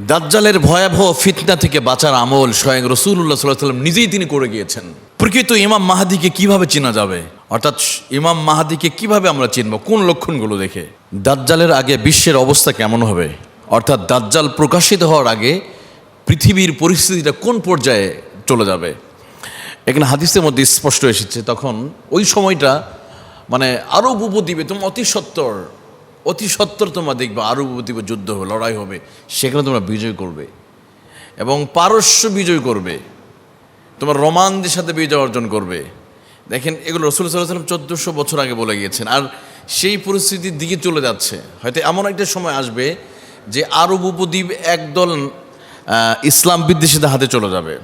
দাজ্জালের ভয়াবহ ফিতনা থেকে বাঁচার আমল স্বয়ং রসুল্লাহ সাল্লাহ সাল্লাম নিজেই তিনি করে গিয়েছেন। প্রকৃত ইমাম মাহাদিকে কীভাবে চেনা যাবে? অর্থাৎ ইমাম মাহাদিকে কীভাবে আমরা চিনব? কোন লক্ষণগুলো দেখে? দাজ্জালের আগে বিশ্বের অবস্থা কেমন হবে? অর্থাৎ দাজ্জাল প্রকাশিত হওয়ার আগে পৃথিবীর পরিস্থিতিটা কোন পর্যায়ে চলে যাবে? এখানে হাদিসের মধ্যে স্পষ্ট এসেছে, তখন ওই সময়টা মানে আরব উপদ্বীপে তুমি অতি সত্তর অতি সত্তর তোমরা দেখবে আরব উপদ্বীপে যুদ্ধ হবে, লড়াই হবে, সেখানে তোমরা বিজয় করবে। এবং পারস্য বিজয় করবে। তোমার রোমানদের সাথে বিজয় অর্জন করবে। দেখেন, এগুলো রসুল সাল্লাম চোদ্দোশো বছর আগে বলে গিয়েছেন। আর সেই পরিস্থিতির দিকে চলে যাচ্ছে। হয়তো এমন একটা সময় আসবে যে আরব উপদ্বীপ একদল ইসলাম বিদ্বেষীদের হাতে চলে যাবে।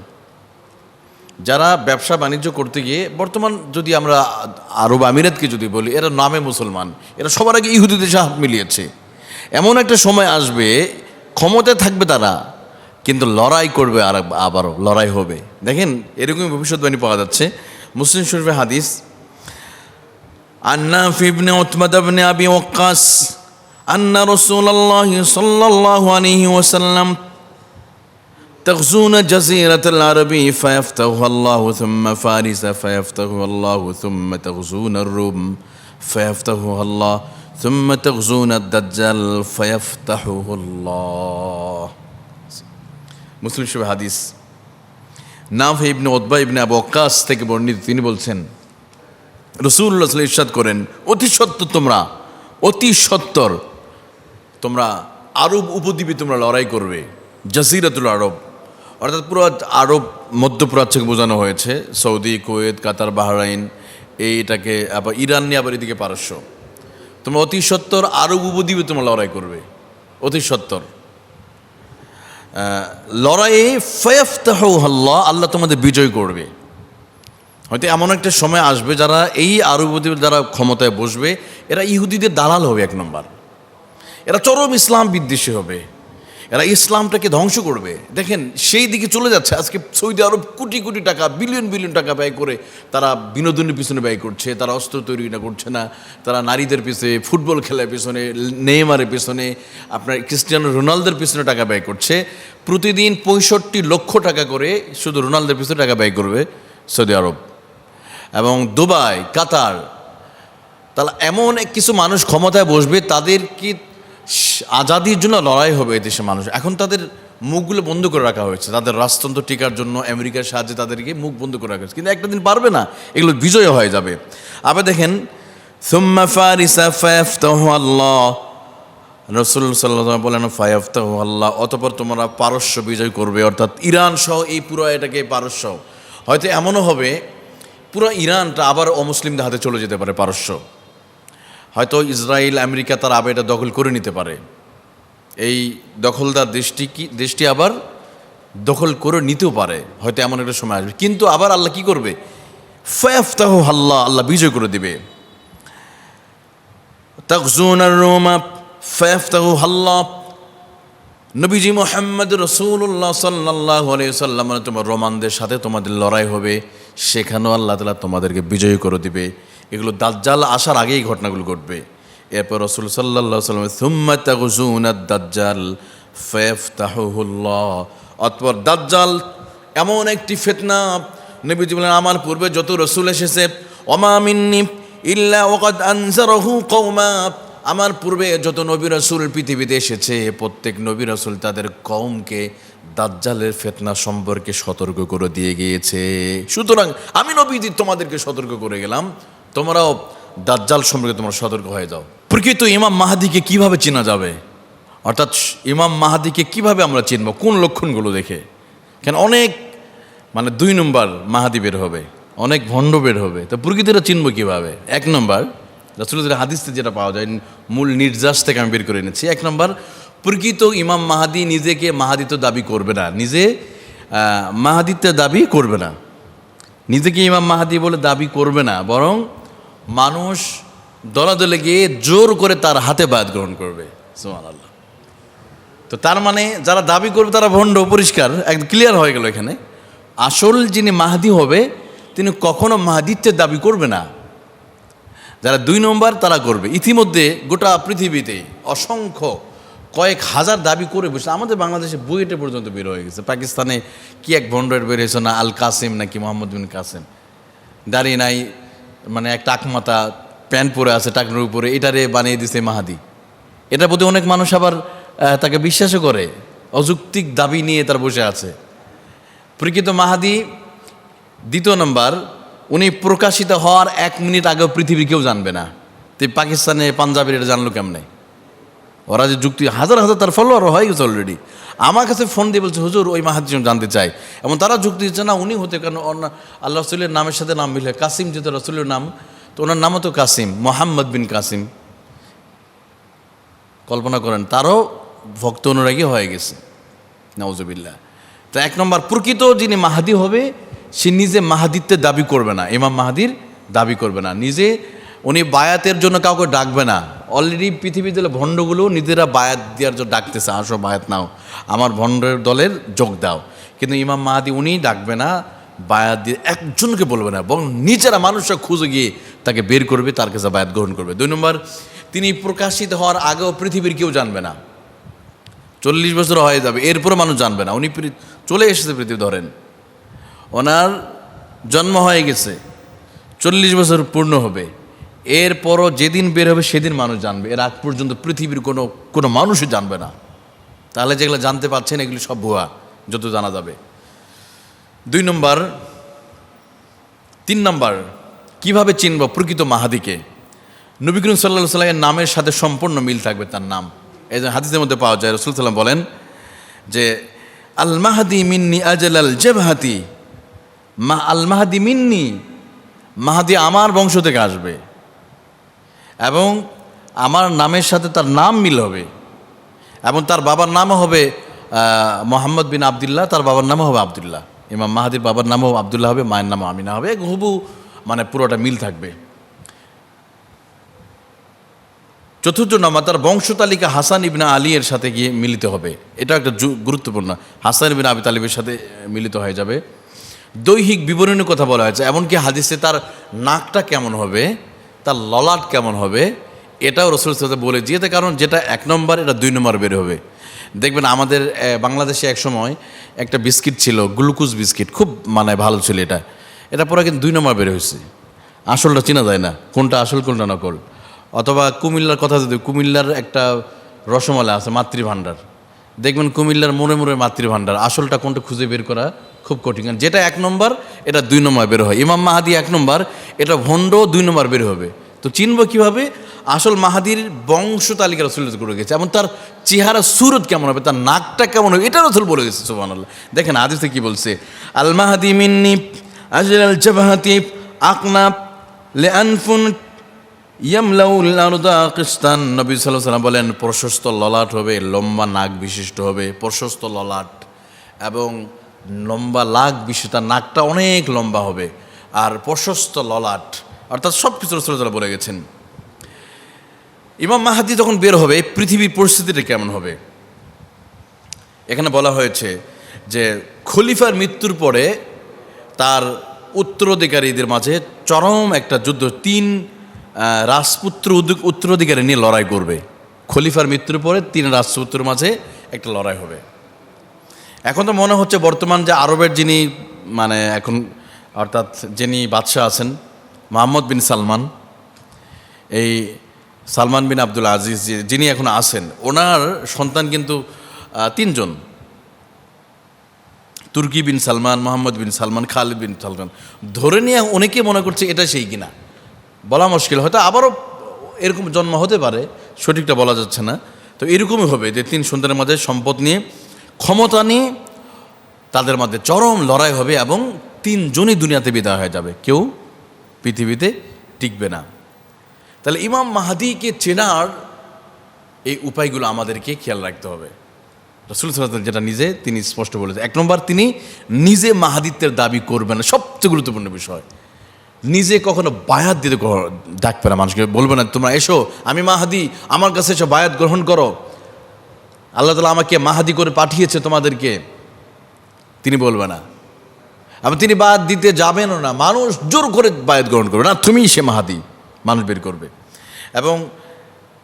যারা ব্যবসা বাণিজ্য করতে গিয়ে, বর্তমান যদি আমরা আরব আমিরাতকে যদি বলি, এরা নামে মুসলমান, এরা সবার আগে ইহুদিদের সাথে হাত মিলিয়েছে। এমন একটা সময় আসবে, ক্ষমতায় থাকবে তারা, কিন্তু লড়াই করবে আর আবারও, লড়াই হবে। দেখেন, এরকমই ভবিষ্যৎবাণী পাওয়া যাচ্ছে। মুসলিম শরীফের হাদিস আন্না ফিবনে উতমাদ ইবনে আবি ওয়াক্কাস, আন্না রাসূলুল্লাহ সাল্লাল্লাহু আলাইহি ওয়াসাল্লাম تغزون جزيرة العرب فيفتحها الله ثم فارس فيفتحها الله ثم تغزون الروم فيفتحها الله ثم تغزون الدجال فيفتحه الله মুসলিম শরীফ হাদিস নাফ ইবনে ওতবা ইবনে আবু ওয়াক্কাস থেকে বর্ণিত তিনি বলছেন রসুল্লাহ সাল্লাল্লাহু ইরশাদ করেন অতি সত্য তোমরা অতি সত্তর তোমরা আরব উপদ্বীপে তোমরা লড়াই করবে জাজিরাতুল আরব অর্থাৎ পুরো আরব মধ্যপ্রাচ্যকে বোঝানো হয়েছে, সৌদি, কুয়েত, কাতার, বাহরাইন, এইটাকে আবার ইরান নিয়ে আবার এদিকে পারস্য। তোমরা অতি সত্তর আরব উপদ্বীপে তোমরা লড়াই করবে। অতি সত্তর। লড়াইয়ে ফয়াফতাহ আল্লাহ আল্লাহ তোমাদের বিজয় করবে। হয়তো এমন একটা সময় আসবে যারা এই আরব উপদ্বীপে যারা ক্ষমতায় বসবে, এরা ইহুদিদের দালাল হবে এক নম্বর। এরা চরম ইসলাম বিদ্বেষী হবে। এরা ইসলামটাকে ধ্বংস করবে। দেখেন, সেই দিকে চলে যাচ্ছে। আজকে সৌদি আরব কোটি কোটি টাকা, বিলিয়ন বিলিয়ন টাকা ব্যয় করে তারা বিনোদনের পিছনে ব্যয় করছে, তারা অস্ত্র তৈরি না, করছে না। তারা নারীদের পিছনে, ফুটবল খেলার পিছনে, নেইমারের পিছনে, আপনার ক্রিস্টিয়ানো রোনালদের পিছনে টাকা ব্যয় করছে। প্রতিদিন পঁয়ষট্টি লক্ষ টাকা করে শুধু রোনালদের পিছনে টাকা ব্যয় করবে সৌদি আরব। এবং দুবাই, কাতার, তাহলে এমন কিছু মানুষ ক্ষমতায় বসবে, তাদের কি স- আজাদির জন্য লড়াই হবে এই দেশের মানুষ। এখন তাদের মুখগুলো বন্ধ করে রাখা হয়েছে। তাদের রাজতন্ত্র টিকার জন্য আমেরিকার সাহায্যে তাদেরকে মুখ বন্ধ করে রাখা হয়েছে। কিন্তু একটা দিন পারবে না, এগুলো বিজয় হয়ে যাবে। আবার দেখেন রসুল সাল্লাহ বলেন, ফায়াফতাহ অতপর তোমরা পারস্য বিজয় করবে। অর্থাৎ ইরান সহ এই পুরো এটাকে পারস্য। হয়তো এমনও হবে, পুরো ইরানটা আবার অমুসলিমদের হাতে চলে যেতে পারে পারস্য। হয়তো ইসরায়েল, আমেরিকা তার আবার এটা দখল করে নিতে পারে। এই দখলদার দেশটি কি দেশটি আবার দখল করে নিতেও পারে, হয়তো এমন একটা সময় আসবে। কিন্তু আবার আল্লাহ কি করবে? ফয়াফতাহ আল্লাহ আল্লাহ বিজয় করে দিবে। আল্লাহ। নবীজি মোহাম্মদ রসুল্লাহ সাল্লাহ সাল্লাম তোমার রোমানদের সাথে তোমাদের লড়াই হবে, সেখানেও আল্লাহ তালা তোমাদেরকে বিজয়ী করে দিবে। এগুলো দাজ্জাল আসার আগেই ঘটনাগুলো ঘটবে। এরপর রসুল সাল্লাহ সাল্লাম সুম্মা তাগুজুন দাজ্জাল ফেফতাহুল্লাহ অতপর দাজ্জাল এমন একটি ফেতনা নবীজি বলেন আমার পূর্বে যত রসুল এসেছে ইল্লা কৌমা আমার পূর্বে যত নবী রসুল পৃথিবীতে এসেছে, প্রত্যেক নবী রসুল তাদের কওমকে দাজ্জালের ফেতনা সম্পর্কে সতর্ক করে দিয়ে গিয়েছে। সুতরাং আমি নবীজি তোমাদেরকে সতর্ক করে গেলাম। তোমরাও দাজ্জাল সম্পর্কে তোমরা সতর্ক হয়ে যাও। প্রকৃত ইমাম মাহাদিকে কীভাবে চেনা যাবে? অর্থাৎ ইমাম মাহাদিকে কীভাবে আমরা চিনব? কোন লক্ষণগুলো দেখে? কেন অনেক মানে দুই নম্বর মাহাদি বের হবে অনেক ভণ্ড বের হবে। তো প্রকৃতিটা চিনব কীভাবে? এক নম্বর রাসুলের হাদিসতে যেটা পাওয়া যায় মূল নির্যাস থেকে আমি বের করে এনেছি। এক নম্বর প্রকৃত ইমাম মাহাদি নিজেকে মাহাদিত্ব দাবি করবে না। নিজে আহ, মাহাদিত্ব দাবি করবে না। নিজেকে ইমাম মাহাদি বলে দাবি করবে না। বরং মানুষ দলাদলে গিয়ে জোর করে তার হাতে বায়াত গ্রহণ করবে। সুমান আল্লাহ তো তার মানে যারা দাবি করবে তারা ভণ্ড, পরিষ্কার, একদম ক্লিয়ার হয়ে গেল এখানে। আসল যিনি মাহাদি হবে, তিনি কখনো মাহাদিত্বের দাবি করবে না। যারা দুই নম্বর তারা করবে। ইতিমধ্যে গোটা পৃথিবীতে অসংখ্য, কয়েক হাজার দাবি করে বসে আমাদের বাংলাদেশে বুয়েটে পর্যন্ত বের হয়ে গেছে। পাকিস্তানে কি এক ভন্ডের বের হয়েছে না আল কাসিম নাকি মোহাম্মদ বিন কাসিম? দাঁড়িয়ে নাই। মানে এক টাকমাতা প্যান্ট পরে আছে, টাকনোর উপরে, এটারে বানিয়ে দিছে মাহাদি। এটার প্রতি অনেক মানুষ আবার তাকে বিশ্বাসও করে, অযৌক্তিক দাবি নিয়ে তার বসে আছে। প্রকৃত মাহাদি, দ্বিতীয় নম্বর, উনি প্রকাশিত হওয়ার এক মিনিট আগেও পৃথিবী কেউ জানবে না। তো পাকিস্তানে পাঞ্জাবের এটা জানলো কেমনে? ওরা যে যুক্তি, হাজার হাজার তার ফলোয়ার হয়ে গেছে অলরেডি আমার কাছে ফোন দিয়ে বলছে, হুজুর, ওই মাহাদি জানতে চাই। এবং তারা যুক্তি দিচ্ছে, না, উনি হতে কারণ অন্য- আল্লাহ রসুলের নামের সাথে নাম মিলে, কাসিম যেহেতু রসুলের নাম, তো ওনার নামও তো কাসিম, মোহাম্মদ বিন কাসিম। কল্পনা করেন, তারও ভক্ত অনুরাগী হয়ে গেছে। নওজবিল্লা তো এক নম্বর, প্রকৃত যিনি মাহাদি হবে, সে নিজে মাহাদিত্বের দাবি করবে না, ইমাম মাহাদির দাবি করবে না। নিজে উনি বায়াতের জন্য কাউকে ডাকবে না। অলরেডি পৃথিবীর দলে ভণ্ডগুলো নিজেরা বায়াত দেওয়ার জন্য ডাকতেছে, আসো বায়াত নাও, আমার ভণ্ডের দলের যোগ দাও। কিন্তু ইমাম মাহাদি উনি ডাকবে না, বায়াত দিয়ে একজনকে বলবে না, বরং নিজেরা মানুষরা খুঁজে গিয়ে তাকে বের করবে, তার কাছে বায়াত গ্রহণ করবে। দুই নম্বর, তিনি প্রকাশিত হওয়ার আগেও পৃথিবীর কেউ জানবে না। চল্লিশ বছর হয়ে যাবে, এরপরও মানুষ জানবে না। উনি চলে এসেছে পৃথিবী, ধরেন। ওনার জন্ম হয়ে গেছে, চল্লিশ বছর পূর্ণ হবে। এরপরও যেদিন বের হবে, সেদিন মানুষ জানবে। এর আগ পর্যন্ত পৃথিবীর কোনো কোনো মানুষই জানবে না। তাহলে যেগুলো জানতে পারছেন, এগুলি সব ভুয়া, যত জানা যাবে। দুই নম্বর, তিন নম্বর, কীভাবে চিনব প্রকৃত মাহাদিকে? নবী করিম সাল্লাহ সাল্লামের নামের সাথে সম্পূর্ণ মিল থাকবে তার নাম। এই যে হাদিসের মধ্যে পাওয়া যায়, রসুল সাল্লাম বলেন যে, আল মাহাদি মিন্নি আজল আল জেবহাতি। মা, আল মাহাদি মিন্নি। মাহাদি আমার বংশ থেকে আসবে। এবং আমার নামের সাথে তার নাম মিল হবে এবং তার বাবার নামও হবে মোহাম্মদ বিন আবদুল্লাহ, তার বাবার নামও হবে আবদুল্লাহ। ইমাম মাহাদির বাবার নামও আবদুল্লাহ হবে, মায়ের নামও আমিনা হবে। হুবু মানে পুরোটা মিল থাকবে। চতুর্থ নাম্বার, তার বংশতালিকা হাসান ইবনা আলী এর সাথে গিয়ে মিলিত হবে। এটা একটা গুরুত্বপূর্ণ। হাসান ইবিন আবি তালিবের সাথে মিলিত হয়ে যাবে। দৈহিক বিবরণের কথা বলা হয়েছে, এমনকি হাদিসে তার নাকটা কেমন হবে? তার ললাট কেমন হবে? এটাও রসুল সাথে বলে দিয়েছে, কারণ যেটা এক নম্বর, এটা দুই নম্বর বের হবে। দেখবেন আমাদের বাংলাদেশে এক সময় একটা বিস্কিট ছিল, গ্লুকোজ বিস্কিট, খুব মানে ভালো ছিল এটা। এটা পরে কিন্তু দুই নম্বর বের হয়েছে। আসলটা চেনা যায় না, কোনটা আসল, কোনটা নকল। অথবা কুমিল্লার কথা যদি, কুমিল্লার একটা রসমালাই আছে, মাতৃভাণ্ডার। দেখবেন কুমিল্লার মোড়ে মোড়ে মাতৃভাণ্ডার, আসলটা কোনটা খুঁজে বের করা খুব কঠিন। কারণ যেটা এক নম্বর, এটা দুই নম্বর বের হয়। ইমাম মাহাদি এক নম্বর, এটা ভণ্ড দুই নম্বর বের হবে। তো চিনব কীভাবে? আসল মাহাদির বংশ তালিকা রসুল করে গেছে। এবং তার চেহারা সুরত কেমন হবে, তার নাকটা কেমন হবে, এটা রসুল বলে গেছে সুবাহ দেখেন আদিসে কি বলছে? আল মাহাদি মিন্নি আজল আল জাবাহাতি আকনাপ লে আনফুন নবী সাল্লাহ সাল্লাম বলেন, প্রশস্ত ললাট হবে, লম্বা নাক বিশিষ্ট হবে, প্রশস্ত ললাট। এবং লম্বা লাগ বিশিষ্ট তার নাকটা অনেক লম্বা হবে। আর প্রশস্ত ললাট, অর্থাৎ সব কিছু রসুল্লাহ বলে গেছেন। ইমাম মাহাদি যখন বের হবে পৃথিবীর পরিস্থিতিটা কেমন হবে? এখানে বলা হয়েছে যে, খলিফার মৃত্যুর পরে তার উত্তরাধিকারীদের মাঝে চরম একটা যুদ্ধ, তিন রাজপুত্র উত্তরাধিকারী নিয়ে লড়াই করবে। খলিফার মৃত্যুর পরে তিন রাজপুত্রের মাঝে একটা লড়াই হবে। এখন তো মনে হচ্ছে বর্তমান যে আরবের যিনি মানে এখন অর্থাৎ যিনি বাদশাহ আছেন, মোহাম্মদ বিন সালমান, এই সালমান বিন আব্দুল আজিজ যিনি এখন আছেন, ওনার সন্তান কিন্তু তিনজন। তুর্কি বিন সালমান, মোহাম্মদ বিন সালমান, খালিদ বিন সালমান। ধরে নিয়ে অনেকে মনে করছে এটা সেই কিনা। বলা মুশকিল, হয়তো আবারও এরকম জন্ম হতে পারে, সঠিকটা বলা যাচ্ছে না। তো এরকমই হবে যে তিন সন্তানের মাঝে সম্পদ নিয়ে ক্ষমতা নিয়ে তাদের মধ্যে চরম লড়াই হবে এবং তিনজনই দুনিয়াতে বিদায় হয়ে যাবে। কেউ পৃথিবীতে টিকবে না। তাহলে ইমাম মাহাদিকে চেনার এই উপায়গুলো আমাদেরকে খেয়াল রাখতে হবে। রসুল সাল্লাল্লাহু যেটা নিজে তিনি স্পষ্ট বলেছেন। এক নম্বর, তিনি নিজে মাহাদিত্বের দাবি করবেন না। সবচেয়ে গুরুত্বপূর্ণ বিষয়, নিজে কখনো বায়াত দিতে ডাকবে না মানুষকে। বলবে না, তোমরা এসো, আমি মাহাদি, আমার কাছে এসো, বায়াত গ্রহণ করো। আল্লাহ তালা আমাকে মাহাদি করে পাঠিয়েছে তোমাদেরকে। তিনি বলবে না। এবং তিনি বাদ দিতে যাবেনও না। মানুষ জোর করে বায়াত গ্রহণ করবে না তুমিই সে মাহাদি, মানুষ বের করবে। এবং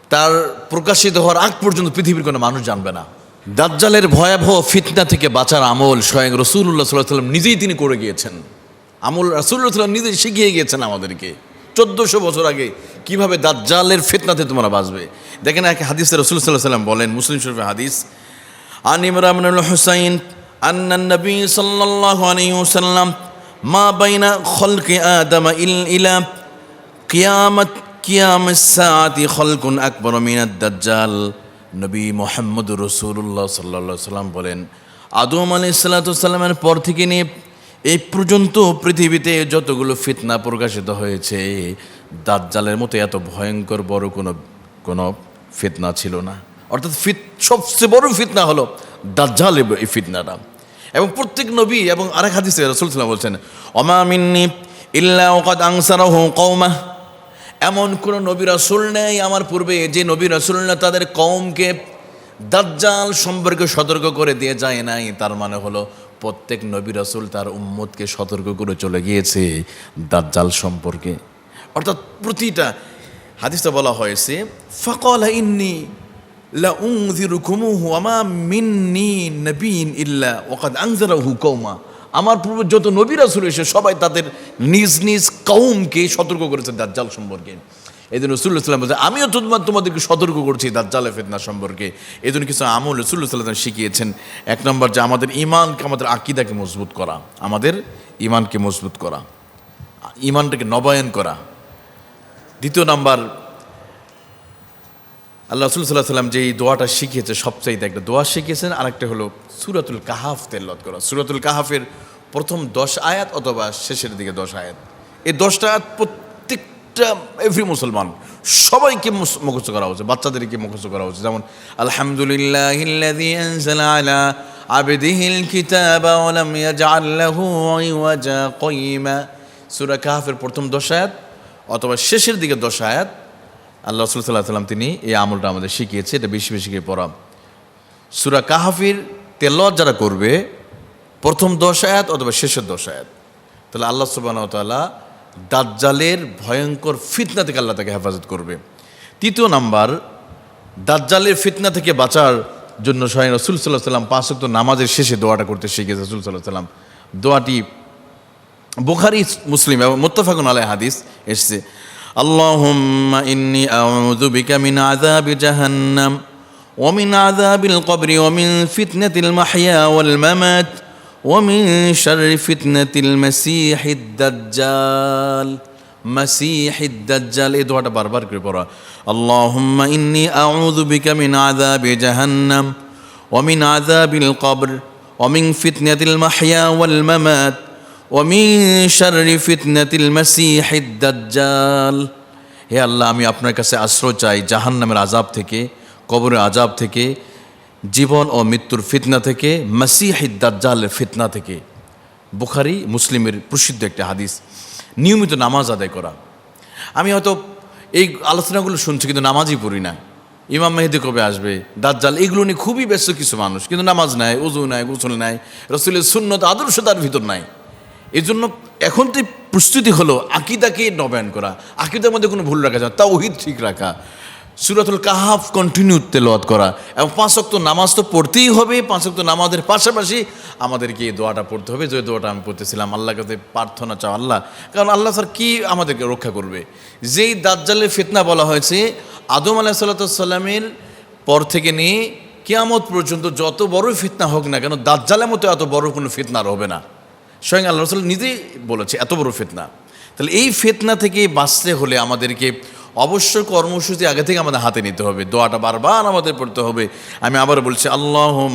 তার প্রকাশিত হওয়ার আগ পর্যন্ত পৃথিবীর কোনো মানুষ জানবে না। দাজ্জালের ভয়াবহ ফিতনা থেকে বাঁচার আমল স্বয়ং রসুল্লাহ সাল্লাহ সাল্লাম নিজেই তিনি করে গিয়েছেন। আমল রসুল্লাহ সাল্লাম নিজেই শিখিয়ে গিয়েছেন আমাদেরকে। চোদ্দোশো বছর আগে কীভাবে দাজ্জালের ফিতনাতে তোমরা বাঁচবে? দেখেন এক হাদিস রসুল সাল্লাহ সাল্লাম বলেন, মুসলিম শরীফের হাদিস, আন ইমরামুল হুসাইন, আন্না নবী সাল্লাল্লাহু আলাইহি মা বাইনা খলকে আদম ইল, ইলা কিয়ামত কিয়াম সাআতি খলকুন আকবর মিনাদ দাজ্জাল। নবী মোহাম্মদ রসুল্লাহ সাল্লাহ সাল্লাম বলেন, আদম আলাইহিস সাল্লামের পর থেকে নিয়ে এই পর্যন্ত পৃথিবীতে যতগুলো ফিতনা প্রকাশিত হয়েছে, দাজ্জালের মতো এত ভয়ঙ্কর বড় কোনো কোনো ফিতনা ছিল না। অর্থাৎ ফিত, সবচেয়ে বড় ফিতনা হলো দাজ্জাল এই ফিতনাটা। এবং প্রত্যেক নবী এবং আরেক হাদিসে রসুল সাল্লাম বলছেন অমা মিন্নি ইল্লা ওকাদ আংসারাহু কৌমা এমন কোনো নবী রাসুল নেই আমার পূর্বে যে নবী রাসুল না তাদের কওমকে দাজ্জাল সম্পর্কে সতর্ক করে দিয়ে যায় নাই। তার মানে হলো প্রত্যেক নবী রাসুল তার উম্মতকে সতর্ক করে চলে গিয়েছে দাজ্জাল সম্পর্কে। অর্থাৎ প্রতিটা হাদিসটা বলা হয়েছে, ফকল ইন্নি আমার পূর্ব যত নবী রাসূল এসে সবাই তাদের নিজ নিজ কওমকে সতর্ক করেছে দাজ্জাল সম্পর্কে। এই জন্য সাল্লাম বলছে, আমিও তোমার তোমাদেরকে সতর্ক করছি দাজ্জালে ফেতনা সম্পর্কে। এই জন্য কিছু আমল রসুল্লাহ সাল্লাম শিখিয়েছেন। এক নম্বর যে আমাদের ইমানকে আমাদের আকিদাকে মজবুত করা, আমাদের ইমানকে মজবুত করা ইমানটাকে নবায়ন করা। দ্বিতীয় নাম্বার, আল্লাহ রসুল সাল্লাহ সাল্লাম যে এই দোয়াটা শিখিয়েছে, সবচাইতে একটা দোয়া শিখিয়েছেন, আরেকটা হলো সুরাতুল কাহাফ তেল্লত করা। সুরাতুল কাহাফের প্রথম দশ আয়াত অথবা শেষের দিকে দশ আয়াত। এই দশটা আয়াত প্রত্যেকটা এভরি মুসলমান, সবাইকে মুখস্থ করা উচিত, বাচ্চাদেরকে মুখস্থ করা উচিত। যেমন আলহামদুলিল্লাহ আলা আবেদিহিল প্রথম দশ আয়াত অথবা শেষের দিকে দশ আয়াত, আল্লাহ সাল্লাহ সাল্লাম তিনি এই আমলটা আমাদের শিখিয়েছে, এটা বেশি বেশি করে পড়া। সুরা কাহাফির তেলত যারা করবে, প্রথম দশ আয়াত অথবা শেষের দশ আয়াত, তাহলে আল্লাহ সুবাহ তাআলা দাজ্জালের ভয়ঙ্কর ফিতনা থেকে আল্লাহ তাকে হেফাজত করবে তৃতীয় নাম্বার দাজ্জালের ফিতনা থেকে বাঁচার জন্য স্বয়ং রসুল সাল্লাহ সাল্লাম পাঁচ ওয়াক্ত নামাজের শেষে দোয়াটা করতে শিখেছে রসুল সাল্লাহ সাল্লাম দোয়াটি বুখারি মুসলিম এবং মুত্তাফাকুন আলাই হাদিস এসছে আল্লাহুম্মা ইন্নি আউযু বিকা মিন আযাবি জাহান্নাম ومن عذاب القبر ومن فتنة المحيا والممات ومن شر فتنة المسيح الدجال مسيح الدجال এই দোয়াটা বারবার করে পড়া اللهم إني أعوذ بك من عذاب جهنم ومن عذاب القبر ومن فتنة المحيا والممات ومن شر فتنة المسيح الدجال হে আল্লাহ আমি আপনার কাছে আশ্রয় চাই জাহান্নামের আজাব থেকে কবরের আজাব থেকে জীবন ও মৃত্যুর ফিতনা থেকে মাসিহিদ দাজ্জালের ফিতনা থেকে। বুখারি, মুসলিমের প্রসিদ্ধ একটা হাদিস। নিয়মিত নামাজ আদায় করা। আমি হয়তো এই আলোচনাগুলো শুনছি, কিন্তু নামাজই পড়ি না। ইমাম মেহেদি কবে আসবে? দাজ্জাল, এগুলো নিয়ে খুবই ব্যস্ত কিছু মানুষ। কিন্তু নামাজ নাই, উজু নাই, গোসল নাই, রসুলের সুন্নত, আদর্শ তার ভিতর নাই। এই জন্য এখন তো প্রস্তুতি হলো আকিদাকে নবায়ন করা। আকিদার মধ্যে কোনো ভুল রাখা যায় তা তাওহিদ ঠিক রাখা। সুরাতুল কাহাফ কন্টিনিউ তেলাওয়াত করা। এবং পাঁচ নামাজ তো পড়তেই হবে, পাঁচ অক্ত নামাজের পাশাপাশি আমাদেরকে এই দোয়াটা পড়তে হবে। যে দোয়াটা আমি পড়তেছিলাম, আল্লাহর কাছে প্রার্থনা চাও আল্লাহ। কারণ আল্লাহ স্যার কী আমাদেরকে রক্ষা করবে? যেই দাজ্জালের ফিতনা বলা হয়েছে, আদম আলাহ সাল্লামের পর থেকে নিয়ে কেয়ামত পর্যন্ত যত বড় ফিতনা হোক না কেন, দাজ্জালের মতো এত বড় কোনো ফিতনা হবে না। স্বয়ং আল্লাহ রসুল নিজেই বলেছে, এত বড় ফিতনা। তাহলে এই ফিতনা থেকে বাঁচতে হলে আমাদেরকে অবশ্যই কর্মসূচি আগে থেকে আমাদের হাতে নিতে হবে, দোয়াটা বারবার আমাদের পড়তে হবে। আমি আবার বলছি আল্লাহ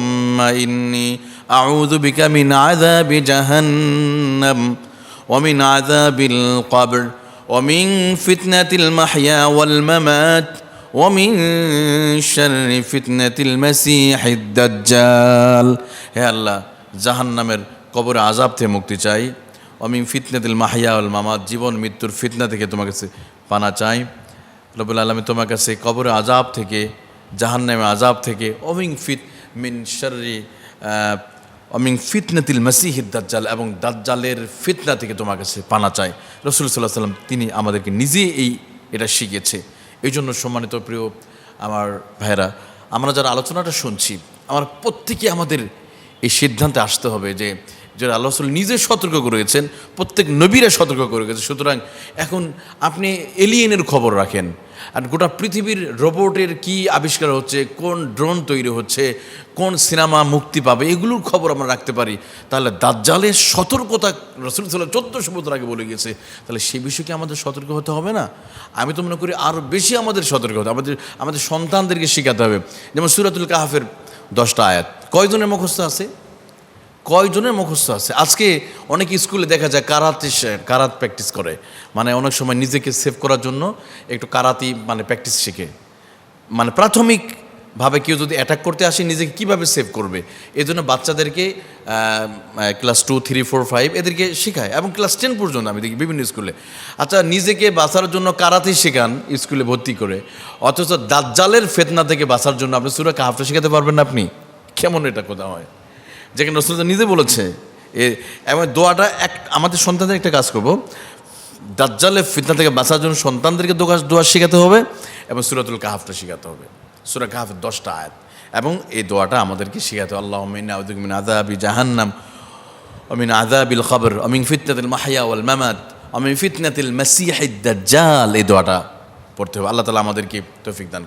জাহান নামের বিকা মিন কবর ওয়া হে আল্লাহ, জাহান্নামের কবর থেকে মুক্তি চাই অমিন ফিতনাতিল মাহিয়া উল মামাত, জীবন মৃত্যুর ফিতনা থেকে তোমার কাছে পানা চাই। রবুল আলমী তোমার কাছে কবরে আজাব থেকে জাহান্নামে আজাব থেকে অমিং ফিত মিন শর্রি অমিং ফিতনাতিল মাসিহিদ দাজ্জাল এবং দাজ্জালের ফিতনা থেকে তোমার কাছে পানা চাই। রসুল সাল্লাহ সাল্লাম তিনি আমাদেরকে নিজে এই, এটা শিখেছে এই জন্য সম্মানিত প্রিয় আমার ভাইরা আমরা যারা আলোচনাটা শুনছি, আমার প্রত্যেকে আমাদের এই সিদ্ধান্তে আসতে হবে যে যে আল্লাহ রসুল নিজে সতর্ক করেছেন, প্রত্যেক নবীরা সতর্ক করে গেছে। সুতরাং এখন আপনি এলিয়েনের খবর রাখেন। আর গোটা পৃথিবীর রোবটের কি আবিষ্কার হচ্ছে, কোন ড্রোন তৈরি হচ্ছে, কোন সিনেমা মুক্তি পাবে, এগুলোর খবর আমরা রাখতে পারি। তাহলে দাজ্জালের সতর্কতা রসুল সাল্লাহ চোদ্দোশো বছর আগে বলে গেছে। তাহলে সে বিষয়ে কি আমাদের সতর্ক হতে হবে না? আমি তো মনে করি আরও বেশি আমাদের সতর্ক হতে আমাদের আমাদের সন্তানদেরকে শেখাতে হবে। যেমন সুরাতুল কাহাফের দশটা আয়াত। কয়জনের মুখস্থ আছে? কয়জনের মুখস্থ আছে? আজকে অনেক স্কুলে দেখা যায় কারাতে কারাত প্র্যাকটিস করে। মানে অনেক সময় নিজেকে সেভ করার জন্য একটু কারাতি মানে প্র্যাকটিস শিখে। মানে প্রাথমিকভাবে কেউ যদি অ্যাটাক করতে আসে, নিজেকে কীভাবে সেভ করবে? এই জন্য বাচ্চাদেরকে class two three four five এদেরকে শেখায় এবং ক্লাস টেন পর্যন্ত আমি দেখি বিভিন্ন স্কুলে। আচ্ছা নিজেকে বাঁচার জন্য কারাতে শেখান স্কুলে ভর্তি করে। অথচ দাজ্জালের ফেতনা থেকে বাঁচার জন্য আপনি সুরা কাহাফটা শেখাতে পারবেন না আপনি? কেমন এটা কোথা হয়? যেখানে রসুল নিজে বলেছে এ, এবং দোয়াটা এক, আমাদের সন্তানদের একটা কাজ করব। দাজ্জালে ফিতনা থেকে বাঁচার জন্য সন্তানদেরকে দোয়া দোয়া শেখাতে হবে এবং সুরাতুল কাহাফটা শেখাতে হবে। সুরা কাহাফের দশটা আয়াত। এবং এই দোয়াটা আমাদেরকে শেখাতে হবে। আল্লাহ মিন আউদুমিন আদাবি জাহান্নাম অমিন আদাবিল খবর অমিন ফিতনাতিল মাহিয়া ওয়াল মামাদ অমিন ফিতনাতিল মাসিহিদ দাজ্জাল। এই দোয়াটা পড়তে হবে। আল্লাহ তালা আমাদেরকে তৌফিক দান।